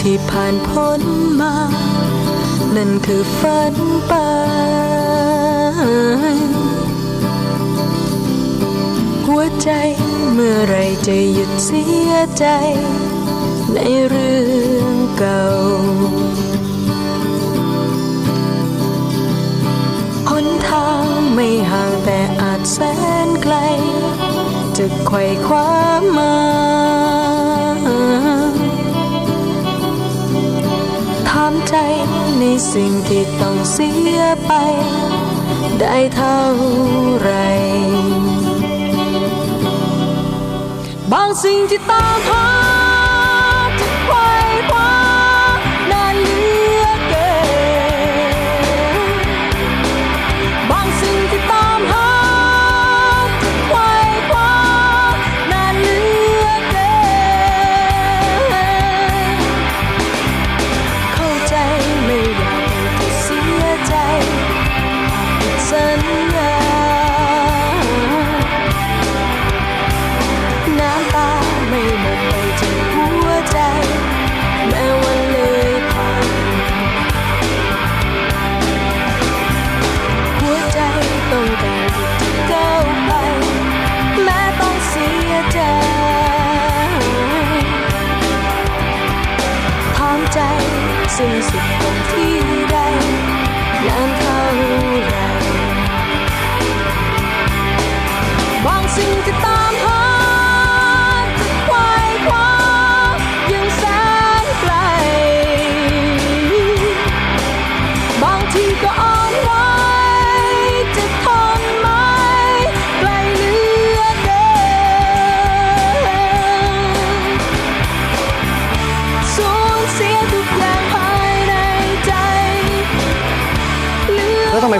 ที่ผ่านพ้นมา นั่นคือฝันไปหัวใจเมื่อไรจะหยุดเสียใจ ในเรื่องเก่าหนทางไม่ห่างแต่อาจแสนไกล จะไขว่คว้ามาามใจในสิ่งที่ต้องเสียไป ได้เท่าไร บางสิ่งที่ตามหา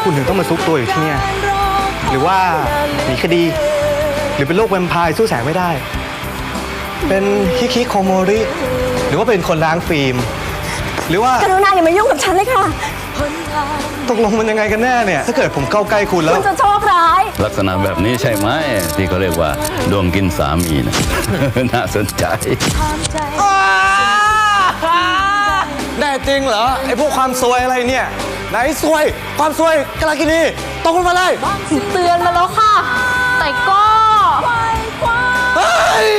คุณถึงต้องมาซุกตัวอยู่ที่เนี่ย หรือว่าหนีคดี หรือเป็นโรคแวมไพร์สู้แสงไม่ได้ เป็นฮิคิโคโมริ หรือว่าเป็นคนล้างฟิล์ม หรือว่ากรุณาอย่ามายุ่งกับฉันเลยค่ะตกลงมันยังไงกันแน่เนี่ย ถ้าเกิดผมเข้าใกล้คุณแล้ว คุณจะโชคร้าย ลักษณะแบบนี้ใช่ไหมที่เขาเรียกว่า ดวงกินสามีนะ น่าสนใจ แน่จริงเหรอไอ้พวกความซวยอะไรเนี่ย ไหนซวย ความซวยกาลากินีตกลงมาเลยเตือนมาแล้วค่ะ แต่ก็เฮ้ย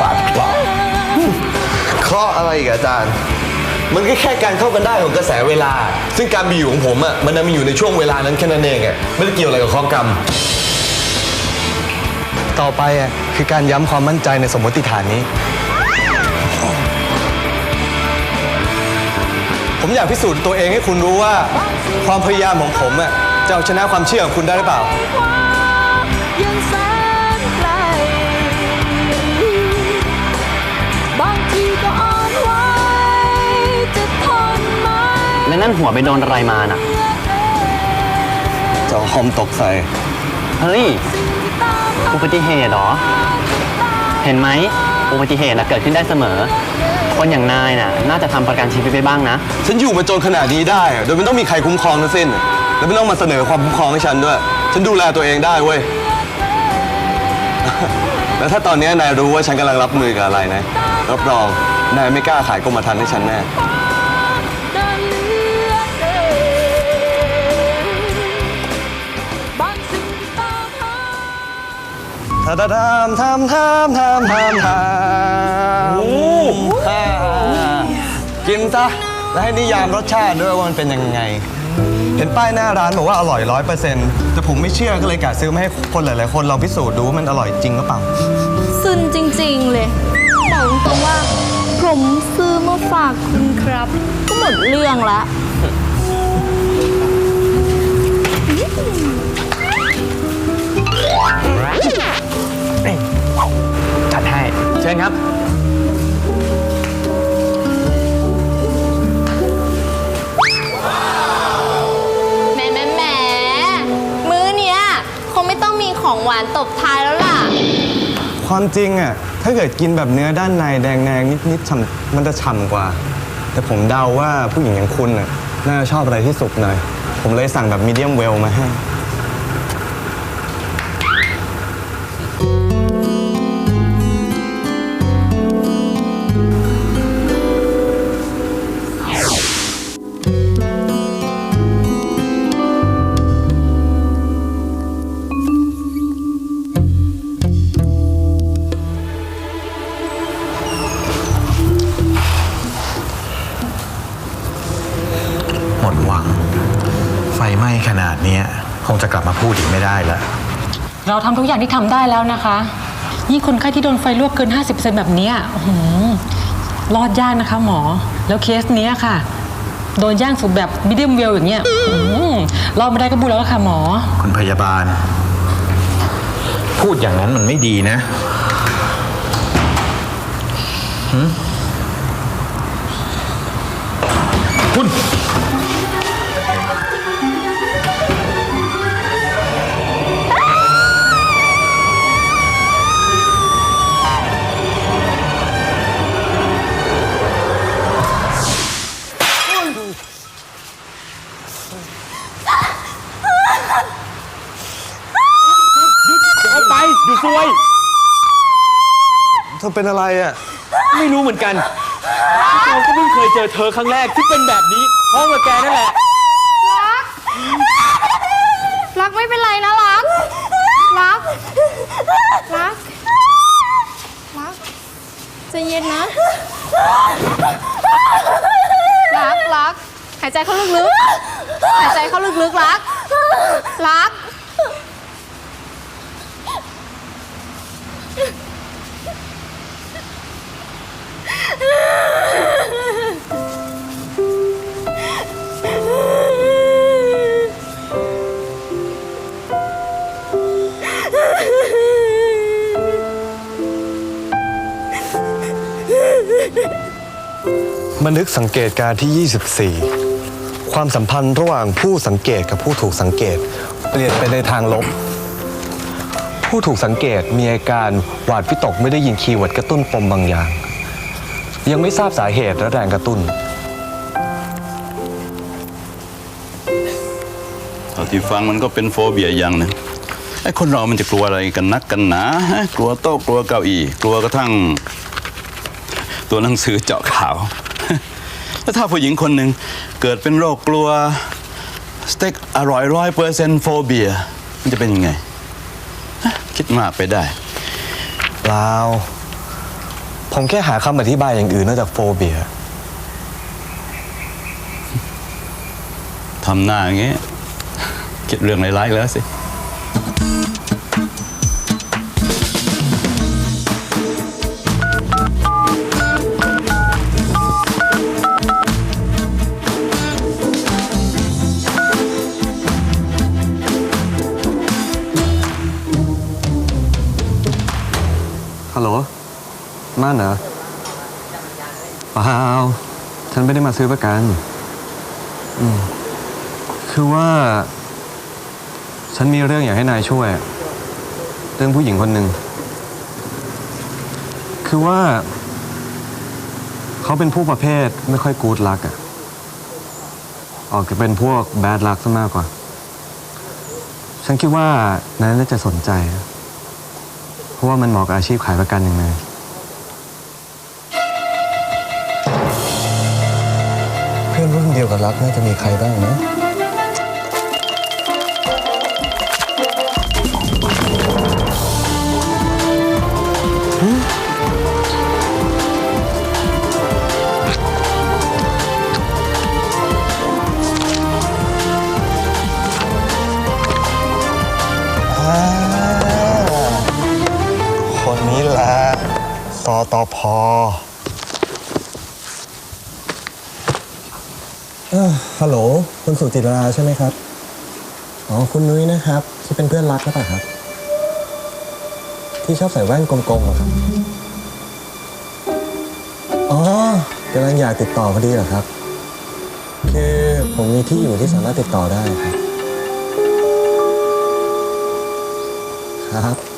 ปาดเคราะห์เคราะห์อะไรอีกอาจารย์ มันก็แค่การเข้ากันได้ของกระแสเวลา ซึ่งการมีอยู่ของผมอะมันมีอยู่ในช่วงเวลานั้นแค่นั้นเองอะไม่ได้เกี่ยวอะไรกับข้อกรรม ต่อไปอะคือการย้ำความมั่นใจในสมมติฐานนี้ ผมอยากพิสูจน์ตัวเองให้คุณรู้ว่า ความพยายามของผมอะจะเอาชนะความเชื่อของคุณได้หรือเปล่า นั่นหัวไปโดนอะไรมาน่ะจะเอาคอมตกใส่ เฮ้ย อุบัติเหตุเหรอ เห็นไหม อุบัติเหตุน่ะเกิดขึ้นได้เสมอ คนอย่างนายน่ะ น่าจะทำประกันชีวิตไปบ้างนะ ฉันอยู่มาจนขนาดนี้ได้อะโดยไม่ต้องมีใครคุ้มครองทั้งสิ้น แล้วไม่ต้องมาเสนอความคุ้มครองให้ฉันด้วย ฉันดูแลตัวเองได้เว้ย แล้วถ้าตอนนี้นายรู้ว่าฉันกำลังรับมือกับอะไรนะ รับรองนายไม่กล้าขายกรมธรรม์ให้ฉันแน่น ทาทามทามทามทามทามทามฮ่ากินซะ แล้วให้นิยามรสชาติด้วยว่ามันเป็นยังไง เห็นป้ายหน้าร้านบอกว่าอร่อยร้อยเปอร์เซ็นต์แต่ผมไม่เชื่อก็เลยกะซื้อมาให้คนหลาย ๆ คนลองพิสูจน์ดูว่ามันอร่อยจริงหรือเปล่า ซึนจริงๆเลยบอกตรงๆว่า ผมซื้อมาฝากคุณครับ ก็หมดเรื่องละ จัดให้ เชิญครับ แหมแหมแหมมื้อเนี้ยคงไม่ต้องมีของหวานตบท้ายแล้วล่ะ ความจริงอะ ถ้าเกิดกินแบบเนื้อด้านในแดงแดงๆนิดๆฉ่ำมันจะฉ่ำกว่า แต่ผมเดาว่าผู้หญิงอย่างคุณอะน่าจะชอบอะไรที่สุกหน่อย ผมเลยสั่งแบบมีเดียมเวลมาให้ เราทำทุกอย่างที่ทำได้แล้วนะคะยิ่งคนไข้ที่โดนไฟลวกเกิน 50%แบบเนี้ยอื้อหือรอดยากนะคะหมอ แล้วเคสเนี้ยค่ะ โดนย่างสุกแบบมิเดียมเวลอย่างเงี้ยอื้อหือรอดไม่ได้ก็บูแล้วค่ะหมอ คุณพยาบาล พูดอย่างนั้นมันไม่ดีนะหึ ธอเป็นอะไรอะ ไม่รู้เหมือนกันเราก็เพิ่งเคยเจอเธอครั้งแรกที่เป็นแบบนี้เพราะว่าแกนั่นแหละ รักไม่เป็นไรนะรัก รัก รัก รักใจเย็นนะ รัก รัก หายใจเข้าลึกๆ หายใจเข้าลึกๆ รัก รัก บันทึกสังเกตการที่ 24 ความสัมพันธ์ระหว่างผู้สังเกตกับผู้ถูกสังเกต เปลี่ยนไปในทางลบ ผู้ถูกสังเกตมีอาการหวาดวิตกไม่ได้ยินคีย์เวิร์ดกระตุ้นปมบางอย่าง ยังไม่ทราบสาเหตุและแรงกระตุ้น เท่าที่ฟังมันก็เป็นโฟเบียอย่างหนึงไอ้คนเรามันจะกลัวอะไรกันนักกันหนาฮะกลัวโต๊ะกลัวเก้าอี้กลัวกระทั่ง ตัวหนังสือเจาะข่าว แล้วถ้าผู้หญิงคนหนึ่งเกิดเป็นโรคกลัว สเต็กอร่อยร้อยเปอร์เซ็นต์โฟเบีย มันจะเป็นยังไงฮะคิดมากไปได้ เปล่า ผมแค่หาคำอธิบายอย่างอื่นนอกจากโฟเบียทำหน้าอย่างเงี้ยคิดเรื่องร้ายๆแล้วสิ ซื้อประกัน อืม คือว่า ฉันมีเรื่องอยากให้นายช่วย เรื่องผู้หญิงคนหนึ่ง คือว่า เขาเป็นผู้ประเภทไม่ค่อยกูดลักอะออกจะเป็นพวกแบดลักซะมากกว่า ฉันคิดว่านายน่าจะสนใจ เพราะว่ามันเหมาะกับอาชีพขายประกันอย่างนาย รุ่นเดียวกับรักน่าจะมีใครบ้างนะคนนี้แหละ สตพเออ ฮัลโหลคุณสุจิตราใช่ไหมครับ อ๋อ คุณนุ้ยนะครับ ที่เป็นเพื่อนรักหรือเปล่าครับ ที่ชอบใส่แว่นกลมๆอะครับ อ๋อกำลังอยากติดต่อพอดีเหรอครับ คือผมมีที่อยู่ที่สามารถติดต่อได้ครับ ครับ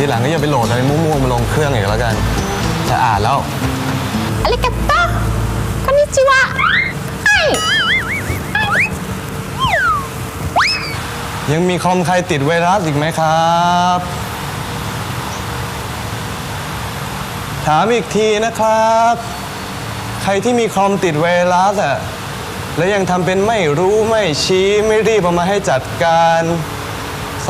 ก็อย่าไปโหลดอะไรมั่วๆมาลงเครื่องอีกแล้วกันจะอ่านแล้วอาริกาโตคอนนิจิวะไอยังมีคอมใครติดไวรัสอีกไหมครับ ถามอีกทีนะครับ ใครที่มีคอมติดไวรัสอะแล้วยังทำเป็นไม่รู้ไม่ชี้ไม่รีบเอามาให้จัดการ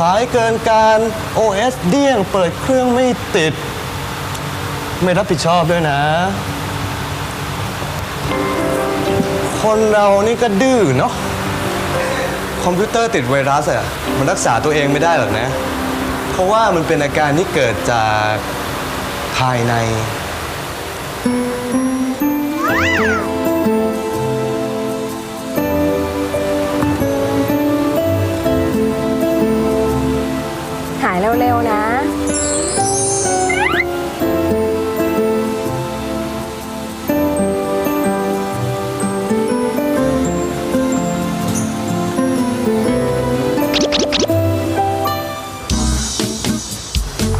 สายเกินการ OS เดี้ยงเปิดเครื่องไม่ติด ไม่รับผิดชอบด้วยนะ คนเรานี่ก็ดื้อเนาะคอมพิวเตอร์ติดไวรัสอะมันรักษาตัวเองไม่ได้หรอกนะ เพราะว่ามันเป็นอาการที่เกิดจากภายใน เร็วๆนะ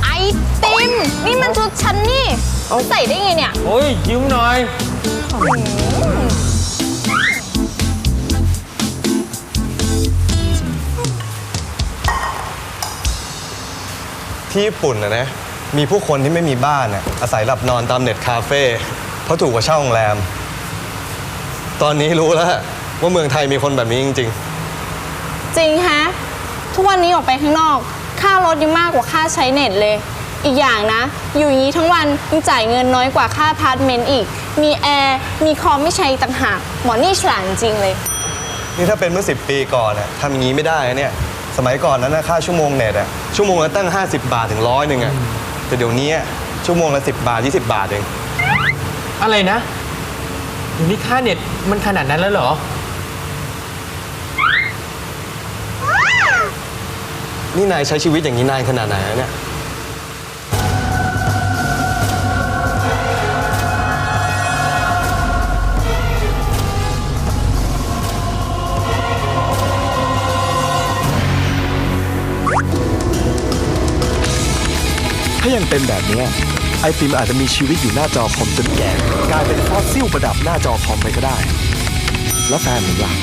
ไอติม นี่มันชุดฉันนี่ ใส่ได้ไงเนี่ย โอ้ยยืมหน่อย ที่ญี่ปุ่นนะนะมีผู้คนที่ไม่มีบ้านอะอาศัยหลับนอนตามเน็ตคาเฟ่เพราะถูกกว่าเช่าโรงแรม ตอนนี้รู้แล้วว่าเมืองไทยมีคนแบบนี้จริง จริงฮะ ทุกวันนี้ออกไปข้างนอก ค่ารถยังมากกว่าค่าใช้เน็ตเลย อีกอย่างนะ อยู่อย่างนี้ทั้งวันยังจ่ายเงินน้อยกว่าค่าพาร์ทเมนต์อีก มีแอร์ มีคอมไม่ใช้ต่างหาก หมอนี่ฉลาดจริงเลย ๆ นี่ถ้าเป็นเมื่อ 10 ปีก่อนอะทำอย่างนี้ไม่ได้นะเนี่ย สมัยก่อนนั้นนะค่าชั่วโมงเน็ตอะชั่วโมงละตั้ง 50 บาทถึงร้อยหนึ่งอะแต่เดี๋ยวนี้อะชั่วโมงละ 10 บาท 20 บาทเอง อะไรนะเดี๋ยวนี้ค่าเน็ตมันขนาดนั้นแล้วเหรอ นี่นายใช้ชีวิตอย่างนี้นานขนาดไหนอะเนี่ย ถ้ายังเป็นแบบนี้ไอติมอาจจะมีชีวิตอยู่หน้าจอคอมจนแก่กลายเป็นฟอสซิลประดับหน้าจอคอมไปก็ได้ แล้วแฟนหนูล่ะ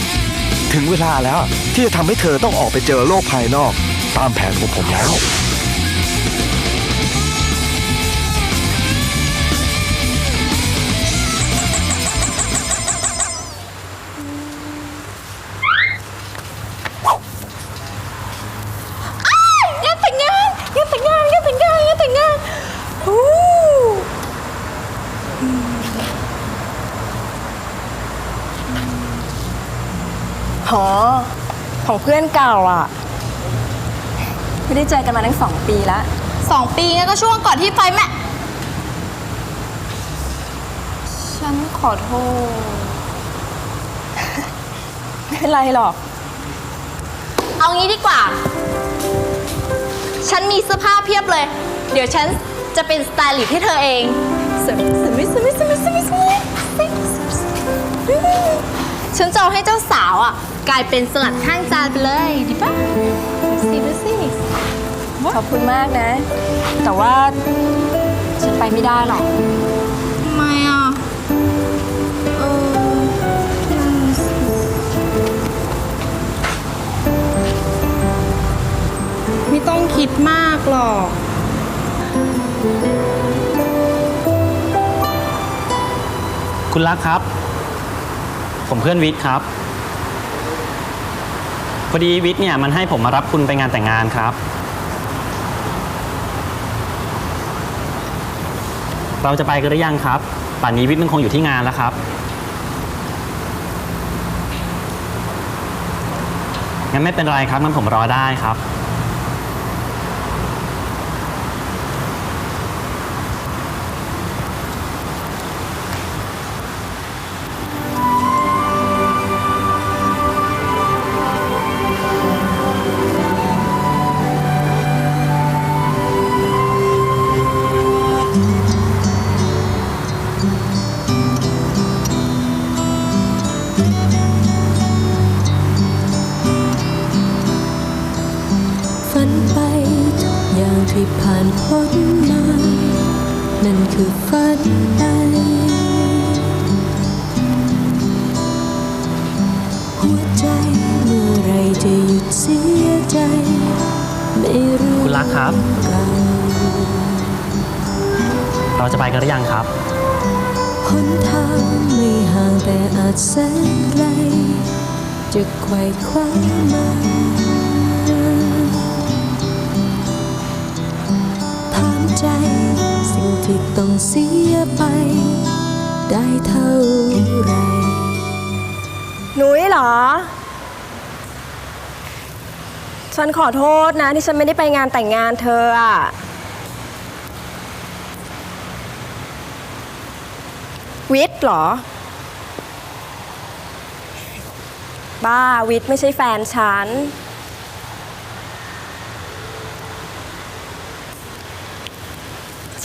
ถึงเวลาแล้วที่จะทำให้เธอต้องออกไปเจอโลกภายนอก ตามแผนของผมแล้ว พื่อนเก่าอะ ไม่ได้เจอกันมาตั้งสองปีแล้วสองปีงั้นก็ช่วงก่อนที่ไฟแม่ ฉันขอโทษ ไม่เป็นไรหรอก เอางี้ดีกว่า ฉันมีเสื้อผ้าเพียบเลย เดี๋ยวฉันจะเป็นสไตลิสต์ให้เธอเองสวยสวยสวยสวยสวยสวยฉันจะเอาให้เจ้าสาวอะ กลายเป็นสลัดข้างจานไปเลยดีปะดูสิดูสิขอบคุณมากนะ แต่ว่าฉันไปไม่ได้หรอก ทำไมอะ เออไม่ต้องคิดมากหรอก คุณรักครับ ผมเพื่อนวิทย์ครับ พอดีวิทย์เนี่ยมันให้ผมมารับคุณไปงานแต่งงานครับ เราจะไปกันหรือยังครับ ป่านนี้วิทย์มันคงอยู่ที่งานแล้วครับ งั้นไม่เป็นไรครับงั้นผมรอได้ครับ แต่อาจแสนไกลจะไขว่คว้ามาถามใจสิ่งที่ต้องเสียไป ได้เท่าไร หนุ้ยเหรอ ฉันขอโทษนะ ที่ฉันไม่ได้ไปงานแต่งงานเธออะวิทย์เหรอ บ้าวิทย์ไม่ใช่แฟนฉัน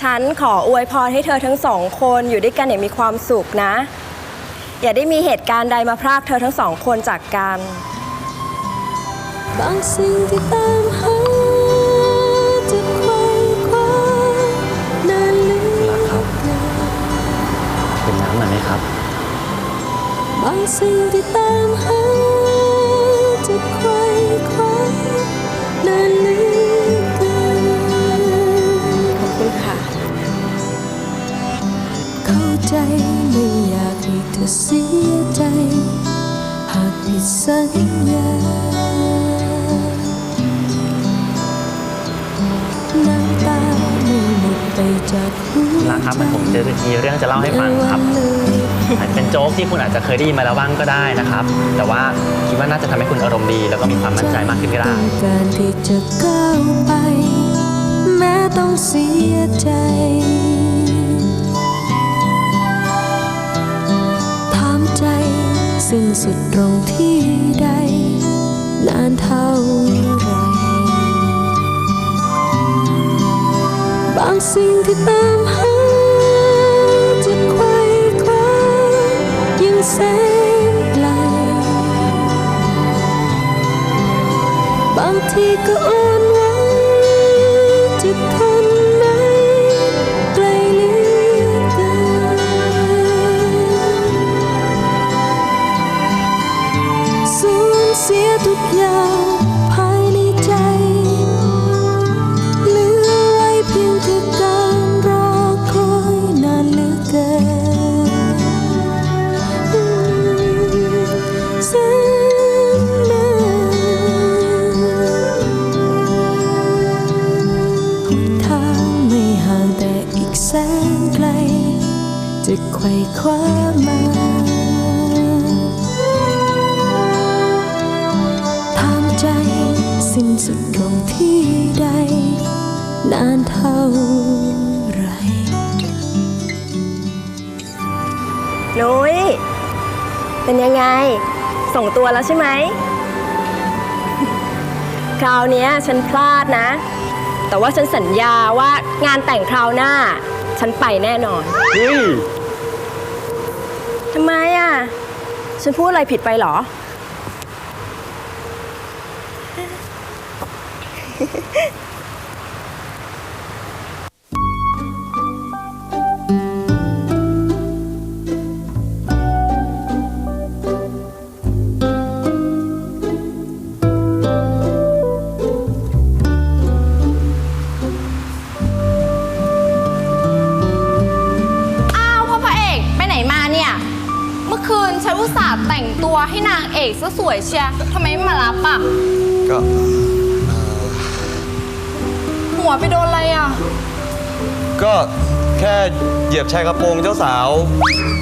ฉันขออวยพรให้เธอทั้งสองคนอยู่ด้วยกันอย่างมีความสุขนะ อย่าได้มีเหตุการณ์ใดมาพรากเธอทั้งสองคนจากกัน บางสิ่งที่ตามหา จจะเคยได้ยินมาแล้วบ้างก็ได้นะครับ แต่ว่าคิดว่าน่าจะทำให้คุณอารมณ์ดี แล้วก็มีความมั่นใจมากขึ้นก็ได้ การที่จะก้าวไป แม้ต้องเสียใจ ถามใจสิ้นสุดตรงที่ใด บ ความาถามใจสิ้นสุดตรงที่ใด นานเท่าไหรนุ้ยเป็นยังไง ส่งตัวแล้วใช่ไหม คราวนี้ฉันพลาดนะ แต่ว่าฉันสัญญาว่างานแต่งคราวหน้า ฉันไปแน่นอน เฮ้ย ทำไมอะ ฉันพูดอะไรผิดไปเหรอ แต่งตัวให้นางเอกซะสวยเชียร์ทำไมไม่มารับอะ ก็หัวไปโดนอะไรอะ ก็แค่เหยียบชายกระโปรงเจ้าสาว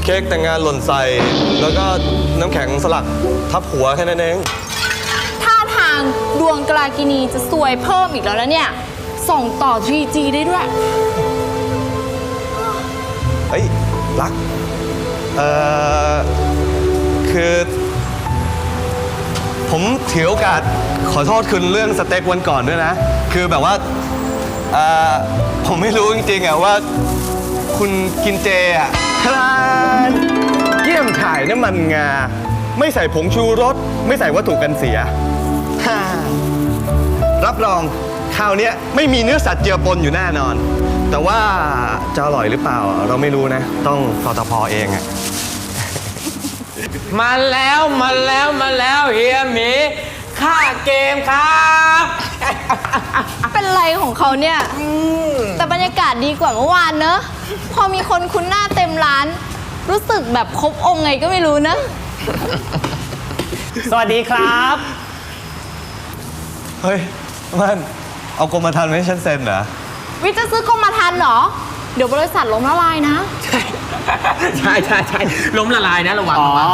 เค้กแต่งงานหล่นใส่ แล้วก็น้ำแข็งสลักทับหัวแค่นั้นเอง ท่าทางดวงกลากินีจะสวยเพิ่มอีกแล้วนะเนี่ย ส่งต่อ 3G ได้ด้วย เฮ้ยรัก เอ่อ คือ ผมถือโอกาสขอโทษคุณเรื่องสเต็กวันก่อนด้วยนะ คือแบบว่าเอ่อผมไม่รู้จริงๆอะว่า คุณกินเจอะคลานเยี่ยมถ่ายน้ำมันงา ไม่ใส่ผงชูรส ไม่ใส่วัตถุกันเสียฮ่ารับรองคราวเนี้ยไม่มีเนื้อสัตว์เจือปนอยู่แน่นอน แต่ว่าจะอร่อยหรือเปล่าเราไม่รู้นะ ต้องสตพอเองอะ มาแล้วมาแล้วมาแล้วเฮียหมีค่าเกมครับ เป็นไรของเขาเนี่ย แต่บรรยากาศดีกว่าเมื่อวานเนอะ พอมีคนคุ้นหน้าเต็มร้าน รู้สึกแบบครบองค์ไงก็ไม่รู้เนอะสวัสดีครับ เฮ้ยมันเอากรมธรรม์มาให้ฉันเซ็นเหรอ วิทย์จะซื้อกรมธรรม์เหรอ เดี๋ยวบริษัทล้มละลายนะ ใช่ใช่ใช่ล้มละลายนะระวังอ๋อ ระวัง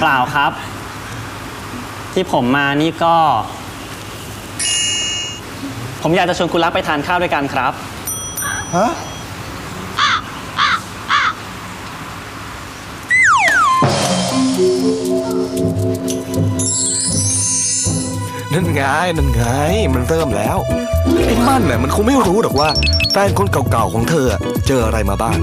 เปล่าครับ ที่ผมมานี่ก็ ผมอยากจะชวนคุณรักไปทานข้าวด้วยกันครับ ฮะ นั่นไงนั่นไง มันเริ่มแล้วไอ้มั่นน่ะมันคงไม่รู้หรอกว่าแฟนคนเก่าๆของเธอเจออะไรมาบ้าง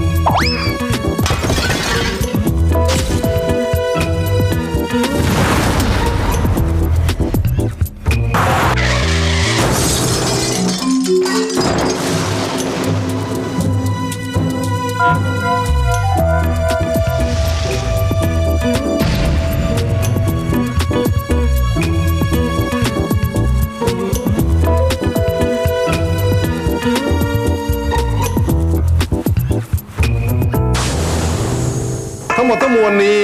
วลนี้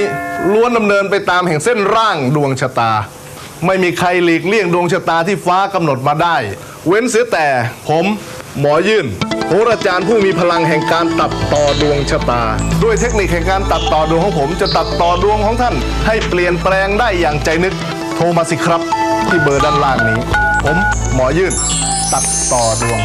ล้วนดำเนินไปตามแห่งเส้นร่างดวงชะตา ไม่มีใครหลีกเลี่ยงดวงชะตาที่ฟ้ากำหนดมาได้ เว้นเสียแต่ผมหมอยื่นโหราจารย์ผู้มีพลังแห่งการตัดต่อดวงชะตา ด้วยเทคนิคแห่งการตัดต่อดวงของผมจะตัดต่อดวงของท่าน ให้เปลี่ยนแปลงได้อย่างใจนึก โทรมาสิครับ ที่เบอร์ด้านล่างนี้ ผมหมอยื่นตัดต่อดวง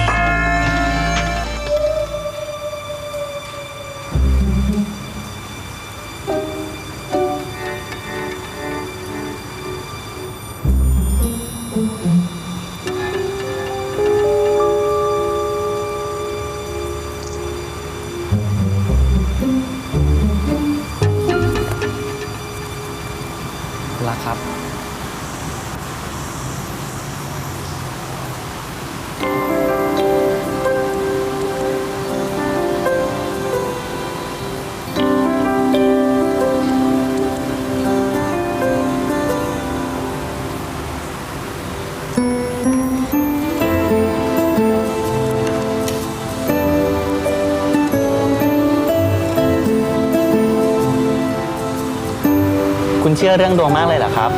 เชื่อเรื่องดวงมากเลยเหรอครับ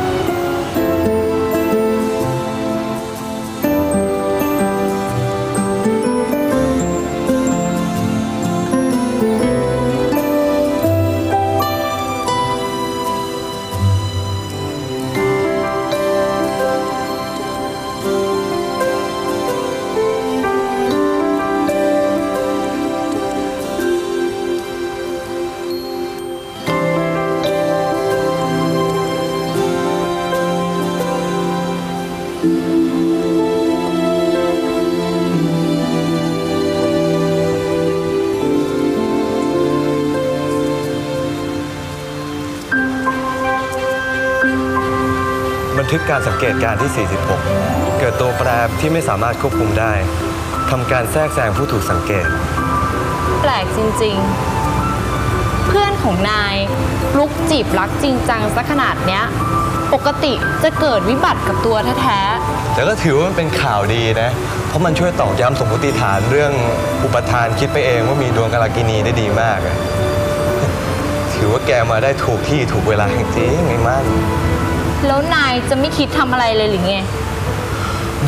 ทึกการสังเกตการณ์ที่ 46 เกิดตัวแปรที่ไม่สามารถควบคุมได้ทำการแทรกแซงผู้ถูกสังเกต แปลกจริงๆ เพื่อนของนายลุกจีบรักจริงจังซะขนาดเนี้ย ปกติจะเกิดวิบัติกับตัวแท้แต่ก็ถือว่ามันเป็นข่าวดีนะ เพราะมันช่วยตอกย้ำสมมติฐานเรื่องอุปทานคิดไปเองว่ามีดวงกาลกินีได้ดีมากอะถือว่าแกมาได้ถูกที่ถูกเวลาจริงๆไงมันๆ แล้วนายจะไม่คิดทำอะไรเลยหรือไง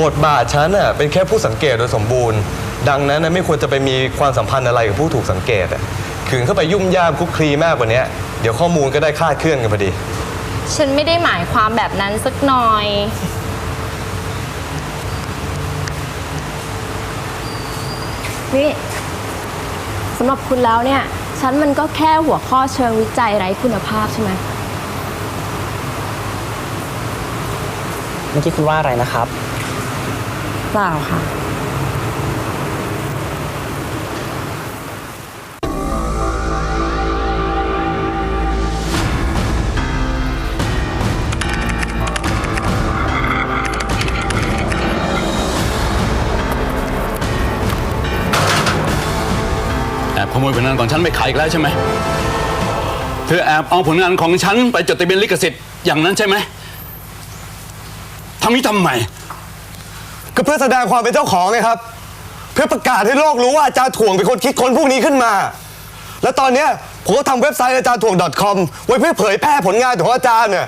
บทบาทฉันน่ะเป็นแค่ผู้สังเกตโดยสมบูรณ์ ดังนั้นน่ะไม่ควรจะไปมีความสัมพันธ์อะไรกับผู้ถูกสังเกตอะขืนเข้าไปยุ่มย่ามคลุกคลีมากกว่านี้เดี๋ยวข้อมูลก็ได้คลาดเคลื่อนกันพอดี ฉันไม่ได้หมายความแบบนั้นสักหน่อย นี่สำหรับคุณแล้วเนี่ย ฉันมันก็แค่หัวข้อเชิงวิจัยไร้คุณภาพใช่ไหม เมื่อกี้คุณว่าอะไรนะครับ เปล่าค่ะอบขโมยผลงานของฉันไปขายอีกแล้วใช่ไหม เธอแอบเอาผลงานของฉันไปจดทะเบียนลิขสิทธิ์อย่างนั้นใช่ไหม ทำนี้ทำไม ก็เพื่อแสดงความเป็นเจ้าของไงครับ เพื่อประกาศให้โลกรู้ว่าอาจารย์ถ่วงเป็นคนคิดค้นพวกนี้ขึ้นมา แล้วตอนเนี้ยผมก็ทำเว็บไซต์อาจารย์ถ่วง .com ไว้เพื่อเผยแพร่ผลงานของอาจารย์เนี่ย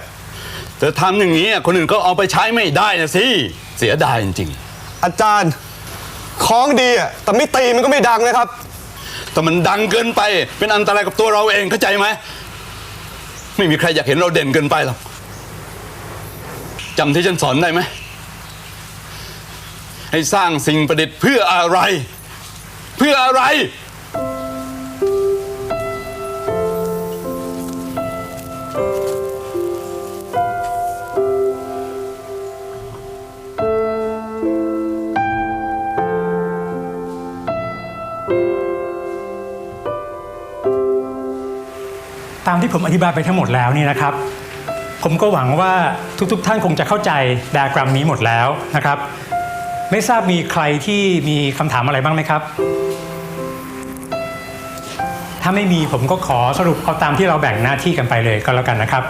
เธอทำอย่างนี้คนอื่นก็เอาไปใช้ไม่ได้นะสิ เสียดายจริง อาจารย์ของดีอะแต่ไม่ตีมันก็ไม่ดังนะครับ ๆ แต่มันดังเกินไป เป็นอันตรายกับตัวเราเองเข้าใจไหม ไม่มีใครอยากเห็นเราเด่นเกินไปหรอก จำที่ฉันสอนได้ไหม ให้สร้างสิ่งประดิษฐ์เพื่ออะไร เพื่ออะไร ตามที่ผมอธิบายไปทั้งหมดแล้วนี่นะครับ ผมก็หวังว่าทุกๆทท่านคงจะเข้าใจดอะแกรมนี้หมดแล้วนะครับ ไม่ทราบมีใครที่มีคำถามอะไรบ้างไหมครับ ถ้าไม่มีผมก็ขอสรุปเอาตามที่เราแบ่งหน้าที่กันไปเลยก็แล้วกันนะครับ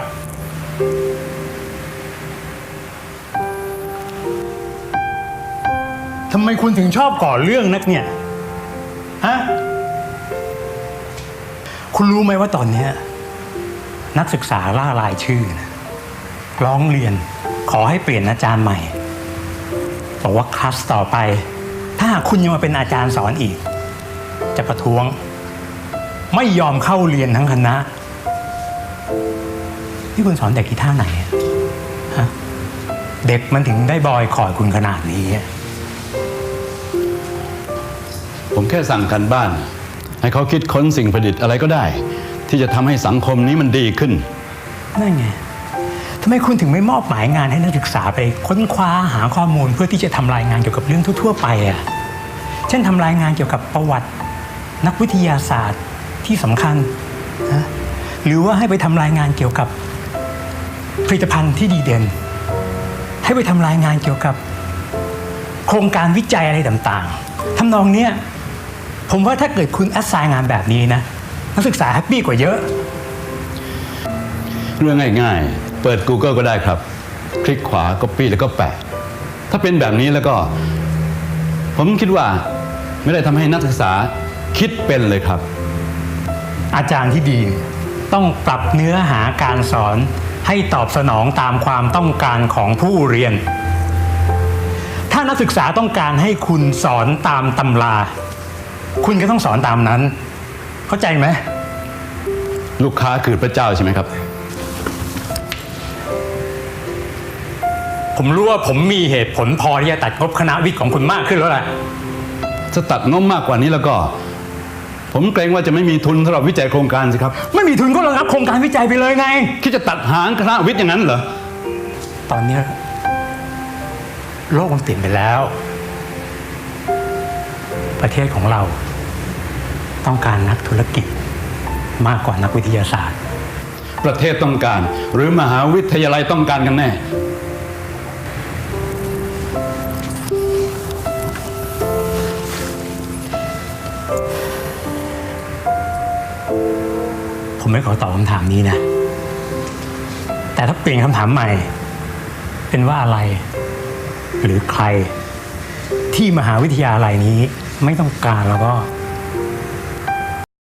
ทำไมคุณถึงชอบก่อเรื่องนักเนี่ย ฮะ คุณรู้ไหมว่าตอนนี้นักศึกษาล่ารายชื่อนะ ร้องเรียน ขอให้เปลี่ยนอาจารย์ใหม่บอกว่าคลาสต่อไป ถ้าหากคุณยังมาเป็นอาจารย์สอนอีก จะประท้วง ไม่ยอมเข้าเรียนทั้งคณะนี่คุณสอนเด็กที่ท่าไหนอะฮะเด็กมันถึงได้บอยคอยคุณขนาดนี้อะผมแค่สั่งกันบ้าน ให้เขาคิดค้นสิ่งประดิษฐ์อะไรก็ได้ ที่จะทำให้สังคมนี้มันดีขึ้นนั่นไงทำไมคุณถึงไม่มอบหมายงานให้นักศึกษาไปค้นคว้าหาข้อมูลเพื่อที่จะทำรายงานเกี่ยวกับเรื่องทั่ว ๆ ไปอะเช่นทำรายงานเกี่ยวกับประวัติ นักวิทยาศาสตร์ที่สำคัญนะหรือว่าให้ไปทำรายงานเกี่ยวกับผลิตภัณฑ์ที่ดีเด่น ให้ไปทำรายงานเกี่ยวกับ โครงการวิจัยอะไรต่างๆทำนองเนี้ยผมว่าถ้าเกิดคุณแอสไซน์งานแบบนี้นะนักศึกษาแฮปปี้กว่าเยอะ เรื่องง่ายๆ เปิด Google ก็ได้ครับ คลิกขวา Copy แล้วก็แปะ ถ้าเป็นแบบนี้แล้วก็ ผมคิดว่าไม่ได้ทำให้นักศึกษาคิดเป็นเลยครับ อาจารย์ที่ดีต้องปรับเนื้อหาการสอนให้ตอบสนองตามความต้องการของผู้เรียน ถ้านักศึกษาต้องการให้คุณสอนตามตำรา คุณก็ต้องสอนตามนั้น เข้าใจไหม ลูกค้าคือพระเจ้าใช่ไหมครับ ผมรู้ว่าผมมีเหตุผลพอที่จะตัดงบคณะวิทย์ของคุณมากขึ้นแล้วแหละถ้าตัดงบมากกว่านี้แล้วก็ ผมเกรงว่าจะไม่มีทุนสำหรับวิจัยโครงการสิครับ ไม่มีทุนก็ระงับโครงการวิจัยไปเลยไง คิดจะตัดหางคณะวิทย์อย่างนั้นเหรอ ตอนเนี้ยโลกมันเปลี่ยนไปแล้ว ประเทศของเรา ต้องการนักธุรกิจมากกว่านักวิทยาศาสตร์ ประเทศต้องการ หรือมหาวิทยาลัยต้องการกันแน่ ผมไม่ขอตอบคำถามนี้นะ แต่ถ้าเปลี่ยนคำถามใหม่ เป็นว่าอะไร หรือใครที่มหาวิทยาลัยนี้ไม่ต้องการแล้วก็